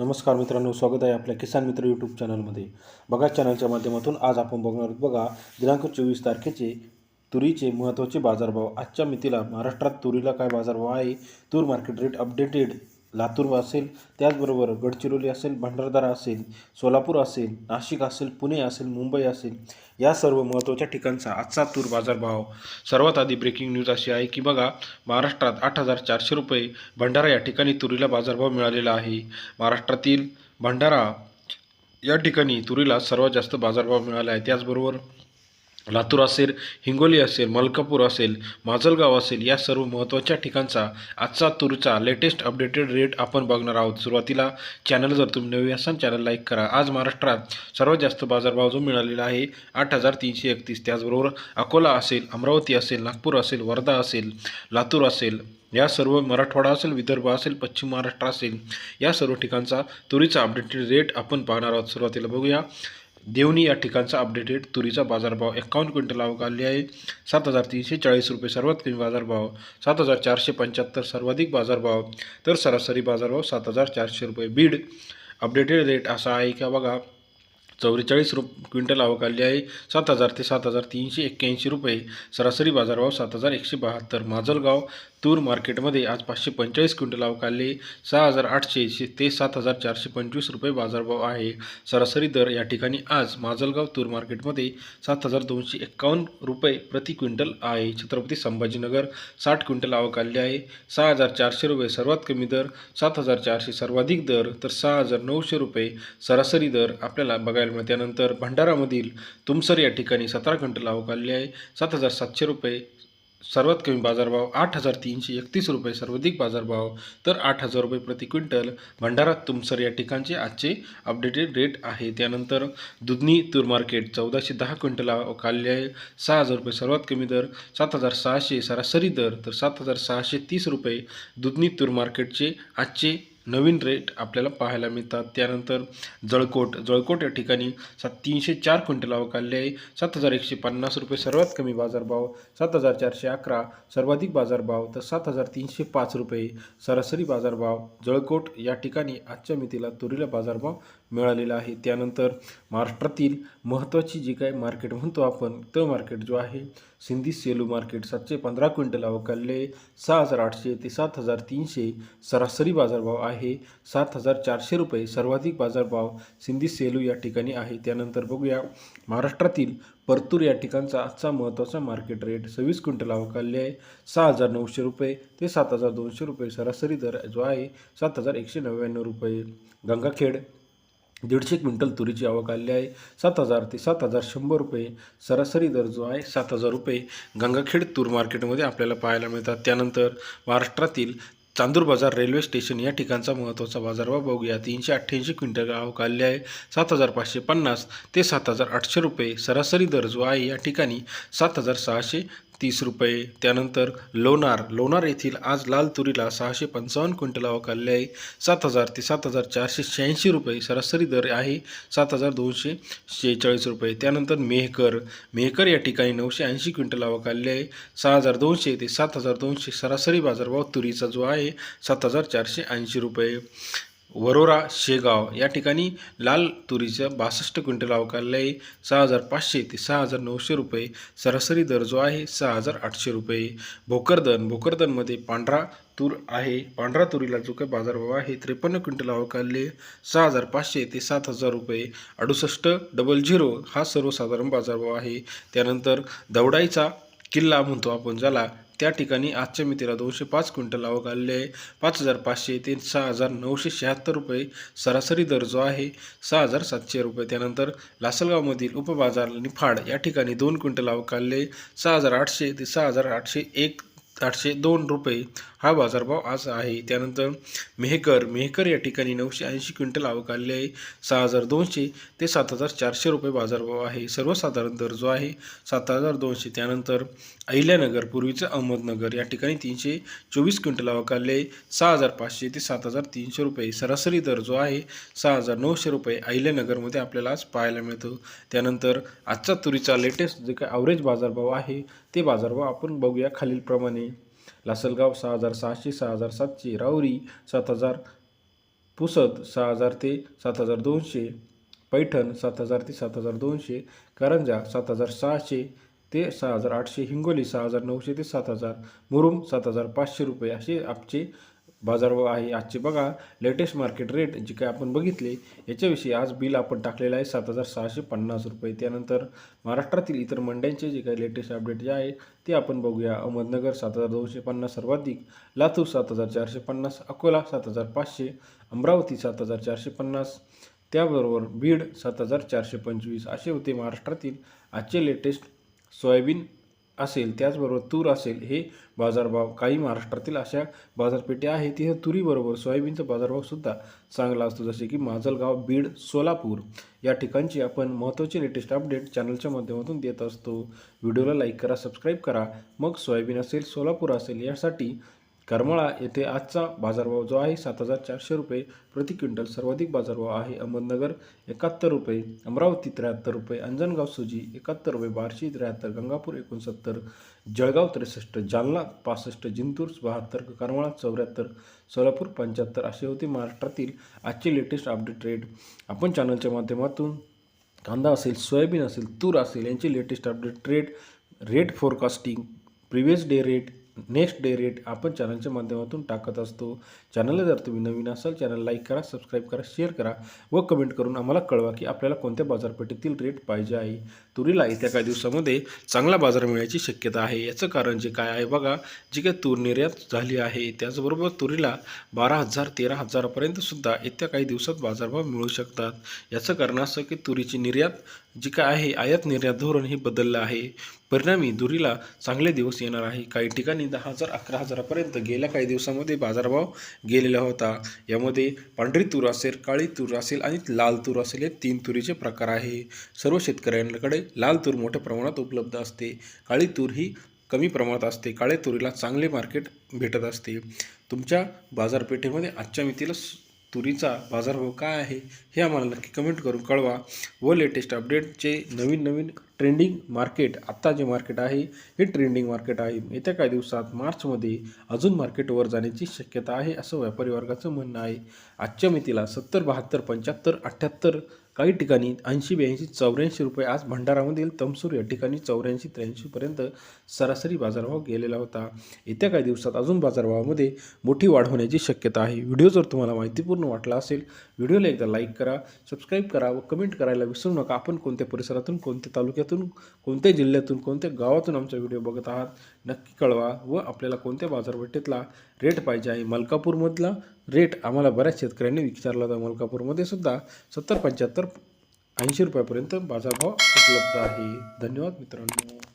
नमस्कार मित्रांनो स्वागत आहे आपल्या किसान मित्र यूट्यूब चॅनलमध्ये. बघा चॅनलच्या माध्यमातून आज आपण बघणार आहोत बघा दिनांक चोवीस तारखेचे तुरीचे महत्त्वाचे बाजारभाव. आजच्या मितीला महाराष्ट्रात तुरीला काय बाजारभाव आहे? तूर मार्केट रेट अपडेटेड लातूर असेल त्याचबरोबर गडचिरोली असेल भंडारदरा असेल सोलापूर असेल नाशिक असेल पुणे असेल मुंबई असेल या सर्व महत्त्वाच्या ठिकाणचा आजचा तूर बाजारभाव. सर्वात आधी ब्रेकिंग न्यूज अशी आहे की बघा महाराष्ट्रात आठ हजार चारशे रुपये भंडारा या ठिकाणी तुरीला बाजारभाव मिळालेला आहे. महाराष्ट्रातील भंडारा या ठिकाणी तुरीला सर्वात जास्त बाजारभाव मिळाला आहे. त्याचबरोबर लातूर असेल हिंगोली असेल मलकापूर असेल माजलगाव असेल या सर्व महत्त्वाच्या ठिकाणचा आजचा तुरीचा लेटेस्ट अपडेटेड रेट आपण बघणार आहोत. सुरुवातीला चॅनल जर तुम्ही नवी असाल चॅनल लाईक करा. आज महाराष्ट्रात सर्वात जास्त बाजारभाव जो मिळालेला आहे आठ हजार तीनशे एकतीस. त्याचबरोबर अकोला असेल अमरावती असेल नागपूर असेल वर्धा असेल लातूर असेल या सर्व मराठवाडा असेल विदर्भ असेल पश्चिम महाराष्ट्र असेल या सर्व ठिकाणचा तुरीचा अपडेटेड रेट आपण पाहणार आहोत. सुरुवातीला बघूया. देवणी या ठिकाणचा अपडेटेड तुरीचा बाजारभाव एकावन्न क्विंटल आवक आली आहे. सात हजार तीनशे चाळीस रुपये सर्वात कमी बाजारभाव. सात हजार चारशे पंच्याहत्तर सर्वाधिक बाजारभाव. तर सरासरी बाजारभाव सात हजार चारशे रुपये. बीड अपडेटेड रेट असा आहे का बघा चौवेचाळीस रुप क्विंटल आवक आली आहे. सात हजार ते सात हजार तीनशे एक्क्याऐंशी रुपये. सरासरी बाजारभाव सात हजार एकशे बहात्तर. माजलगाव तूर मार्केटमध्ये आज पाचशे पंचेचाळीस क्विंटल आवक आले. सहा हजार आठशे ते सात हजार चारशे पंचवीस रुपये बाजारभाव आहे. सरासरी दर या ठिकाणी आज माजलगाव तूर मार्केटमध्ये सात हजार दोनशे एक्कावन्न रुपये प्रति क्विंटल आहे. छत्रपती संभाजीनगर साठ क्विंटल आवक आहे. सहा हजार चारशे रुपये सर्वात कमी दर सात हजार चारशे सर्वाधिक दर तर सहा हजार नऊशे रुपये सरासरी दर आपल्याला बघायला मिळते. त्यानंतर भंडारामधील तुमसर या ठिकाणी सतरा क्विंटल आवक आहे. सात हजार सातशे रुपये सर्वात कमी बाजारभाव आठ हजार तीनशे एकतीस रुपये सर्वाधिक बाजारभाव तर आठ हजार रुपये प्रति क्विंटल. भंडारा तुमसर या ठिकाणचे आजचे अपडेटेड रेट आहे. त्यानंतर दुधनी तूर मार्केट चौदाशे दहा क्विंटल आवक आहे. सहा हजार रुपये सर्वात कमी दर सात हजार सहाशे सरासरी दर तर सात हजार सहाशे तीस रुपये दुधनी तूर मार्केटचे आजचे नवीन रेट आपल्याला पाहायला मिळतात. त्यानंतर जळकोट. जळकोट या ठिकाणी सात तीनशे चार क्विंटल आवक आले आहे. सात हजार एकशे पन्नास रुपये सर्वात कमी बाजारभाव सात हजार चारशे अकरा सर्वाधिक बाजारभाव तर सात हजार तीनशे पाच रुपये सरासरी बाजारभाव. जळकोट या ठिकाणी आजच्या मितीला तुरीला बाजारभाव मिळालेला आहे. त्यानंतर महाराष्ट्रातील महत्त्वाची जी काय मार्केट म्हणतो आपण तो मार्केट जो आहे सिंधी सेलू मार्केट सातशे पंधरा क्विंटल अवकालले सहा हजार आठशे ते सात हजार तीनशे सरासरी बाजारभाव आहे. सात हजार चारशे रुपये सर्वाधिक बाजारभाव सिंधी सेलू या ठिकाणी आहे. त्यानंतर बघूया महाराष्ट्रातील परतूर या ठिकाणचा आजचा महत्त्वाचा मार्केट रेट सव्वीस क्विंटल अवकालले आहे. सहा हजार नऊशे रुपये ते सात हजार दोनशे रुपये सरासरी दर जो आहे सात हजार एकशे नव्याण्णव रुपये. गंगाखेड दीडशे क्विंटल तुरीची आवक आली आहे. सात हजार ते सात हजार शंभर रुपये सरासरी दर जो आहे सात हजार रुपये गंगाखेड तूर मार्केटमध्ये आपल्याला पाहायला मिळतात. त्यानंतर महाराष्ट्रातील चांदूर बाजार रेल्वे स्टेशन या ठिकाणचा महत्त्वाचा बाजारभाव बघूया. तीनशे अठ्ठ्याऐंशी क्विंटल आवक आली आहे. सात हजार पाचशे पन्नास ते सात हजार आठशे रुपये सरासरी दर जो आहे या ठिकाणी सात हजार सहाशे तीस रुपये. त्यानंतर लोणार लोणार येथील आज लाल तुरीला सहाशे पंचावन्न क्विंटल आवक आहे. सात हजार ते सात हजार चारशे शहाऐंशी रुपये सरासरी दर आहे. सात हजार दोनशे शेहेचाळीस रुपये. त्यानंतर मेहकर मेहकर या ठिकाणी नऊशे ऐंशी क्विंटल आवक आले आहे. सहा हजार दोनशे ते सात हजार दोनशे सरासरी बाजारभाव तुरीचा जो आहे सात हजार चारशे ऐंशी रुपये. वरोरा शेगाव या ठिकाणी लाल तुरीचं बासष्ट क्विंटल अवकाललं आहे सहा हजार पाचशे ते सहा हजार नऊशे रुपये सरासरी दर जो आहे सहा हजार आठशे रुपये. भोकरदन भोकरदनमध्ये पांढरा तूर आहे. पांढरा तुरीला जो काही बाजारभाव आहे त्रेपन्न क्विंटल अवकालले सहा हजार पाचशे ते सात हजार रुपये. अडुसष्ट डबल झिरो हा सर्वसाधारण बाजारभाव आहे. त्यानंतर दवडाईचा किल्ला म्हणतो आपण ज्याला त्या ठिकाणी आजच्या मितीला दोनशे पाच क्विंटल आवक आलेले आहे. पाच हजार पाचशे ते सहा हजार नऊशे शहात्तर रुपये सरासरी दर जो आहे सहा हजार सातशे रुपये. त्यानंतर लासलगावमधील उपबाजार निफाड या ठिकाणी दोन क्विंटल आवक आलेले सहा हजार आठशे ते सहा हजार आठशे एक आठशे दोन रुपये हा बाजारभाव आज आहे. त्यानंतर मेहकर मेहकर या ठिकाणी नऊशे ऐंशी क्विंटल आवक आलेली आहे. सहा हजार दोनशे ते सात हजार चारशे रुपये बाजारभाव आहे. सर्वसाधारण दर जो आहे सात हजार दोनशे. त्यानंतर अहिल्यानगर पूर्वीचं अहमदनगर या ठिकाणी तीनशे चोवीस क्विंटल आवक आलेली आहे. सहा हजार पाचशे ते सात हजार तीनशे रुपये सरासरी दर जो आहे सहा हजार नऊशे रुपये अहिल्यानगरमध्ये आपल्याला आज पाहायला मिळतो. त्यानंतर आजचा तुरीचा लेटेस्ट जे काय ॲव्हरेज बाजारभाव आहे ते बाजारभाव आपण बघूया खालीलप्रमाणे. लासलगाव सहा हजार सहाशे सहा हजार सातशे राऊरी सात हजार पुसद सहा हजार ते सात हजार दोनशे पैठण सात हजार ते सात हजार दोनशे कारंजा सात हजार सहाशे ते सहा हजार आठशे हिंगोली सहा हजार नऊशे ते सात हजार मुरुम सात हजार पाचशे रुपये असे आपचे बाजारभाव आहे. आजचे बघा लेटेस्ट मार्केट रेट जे काय आपण बघितले याच्याविषयी आज बिल आपण टाकलेलं आहे सात हजार सहाशे पन्नास रुपये. त्यानंतर महाराष्ट्रातील इतर मंड्यांचे जे काही लेटेस्ट अपडेट जे आहे ते आपण बघूया. अहमदनगर सात हजार दोनशे पन्नास सर्वाधिक लातूर सात हजार चारशे पन्नास अकोला सात हजार पाचशे अमरावती सात हजार चारशे पन्नास त्याबरोबर बीड सात हजार चारशे पंचवीस. असे होते महाराष्ट्रातील आजचे लेटेस्ट सोयाबीन असेल त्याचबरोबर तूर असेल हे बाजारभाव काही महाराष्ट्रातील अशा बाजारपेठे आहेत. तिथे तुरीबरोबर सोयाबीनचा बाजारभावसुद्धा चांगला असतो. जसे की माजलगाव बीड सोलापूर या ठिकाणची आपण महत्त्वाचे लेटेस्ट अपडेट चॅनलच्या माध्यमातून देत असतो. व्हिडिओला लाईक करा सबस्क्राईब करा. मग सोयाबीन असेल सोलापूर असेल यासाठी करमाळा येथे आजचा बाजारभाव जो आहे सात हजार चारशे रुपये प्रति क्विंटल. सर्वाधिक बाजारभाव आहे अहमदनगर एकाहत्तर रुपये. अमरावती त्र्याहत्तर रुपये. अंजनगाव सुजी एकाहत्तर रुपये. बार्शी त्र्याहत्तर. गंगापूर एकोणसत्तर. जळगाव त्रेसष्ट. जालना पासष्ट. जिंतूर बहात्तर. करमाळा चौऱ्याहत्तर. सोलापूर पंच्याहत्तर. असे होते महाराष्ट्रातील आजचे लेटेस्ट अपडेट रेट आपण चॅनलच्या माध्यमातून कांदा असेल सोयाबीन असेल तूर असेल यांचे latest update rate rate forecasting previous day rate next day rate आपण चॅनलच्या माध्यमातून टाकत असतो. चॅनलला जर तुम्ही नवीन असाल चॅनल लाईक करा सबस्क्राईब करा शेअर करा व कमेंट करून आम्हाला कळवा की आपल्याला कोणत्या बाजारपेठेतील रेट पाहिजे आहे. तुरीला येत्या काही दिवसामध्ये चांगला बाजार मिळायची शक्यता आहे. याचं कारण जे काय आहे बघा जी काही तूर निर्यात झाली आहे त्याचबरोबर तुरीला बारा हजार तेरा हजारापर्यंतसुद्धा येत्या काही दिवसात बाजारभाव मिळू शकतात. याचं कारण असं की तुरीची निर्यात जी काय आहे आयात निर्यात धोरण हे बदललं आहे. परिणामी तुरीला चांगले दिवस येणार आहे. काही ठिकाणी दहा हजार अकरा हजारापर्यंत गेल्या काही दिवसामध्ये बाजारभाव गेलेला होता. यामध्ये पांढरी तूर असेल काळी तूर असेल आणि लाल तूर असेल हे तीन तुरीचे प्रकार आहे. सर्व शेतकऱ्यांकडे लाल तूर मोठ्या प्रमाणात उपलब्ध असते. काळी तूर ही कमी प्रमाणात असते. काळ्या तुरीला चांगले मार्केट भेटत असते. तुमच्या बाजारपेठेमध्ये आजच्या मितीला तुरीचा बाजारभाव काय आहे हे आम्हाला नक्की कमेंट करून कळवा. व लेटेस्ट अपडेटचे नवीन नवीन ट्रेंडिंग मार्केट आत्ता जे मार्केट आहे हे ट्रेंडिंग मार्केट आहे. येत्या काही दिवसात मार्चमध्ये अजून मार्केटवर जाण्याची शक्यता आहे असं व्यापारी वर्गाचं म्हणणं आहे. आजच्या मितीला सत्तर बहात्तर पंच्याहत्तर अठ्ठ्याहत्तर काही ठिकाणी ऐंशी ब्याऐंशी चौऱ्याऐंशी रुपये आज भंडारामधील तमसूर या ठिकाणी चौऱ्याऐंशी त्र्याऐंशीपर्यंत सरासरी बाजारभाव गेलेला होता. येत्या काही दिवसात अजून बाजारभावामध्ये मोठी वाढ होण्याची शक्यता आहे. व्हिडिओ जर तुम्हाला माहितीपूर्ण वाटला असेल व्हिडिओला एकदा लाईक करा सबस्क्राईब करा व कमेंट करायला विसरू नका. आपण कोणत्या परिसरातून कोणत्या तालुक्यात तालुक्यातून कोणत्या जिल्ह्यातून कोणत्या गावातून आमचा व्हिडिओ बघत आहात नक्की कळवा व आपल्याला कोणत्या बाजारपेठेतला रेट पाहिजे आहे मलकापूरमधला रेट आम्हाला बऱ्याच शेतकऱ्यांनी विचारला होता. मलकापूरमध्ये सुद्धा सत्तर पंच्याहत्तर ऐंशी रुपयापर्यंत बाजारभाव उपलब्ध आहे. धन्यवाद मित्रांनो.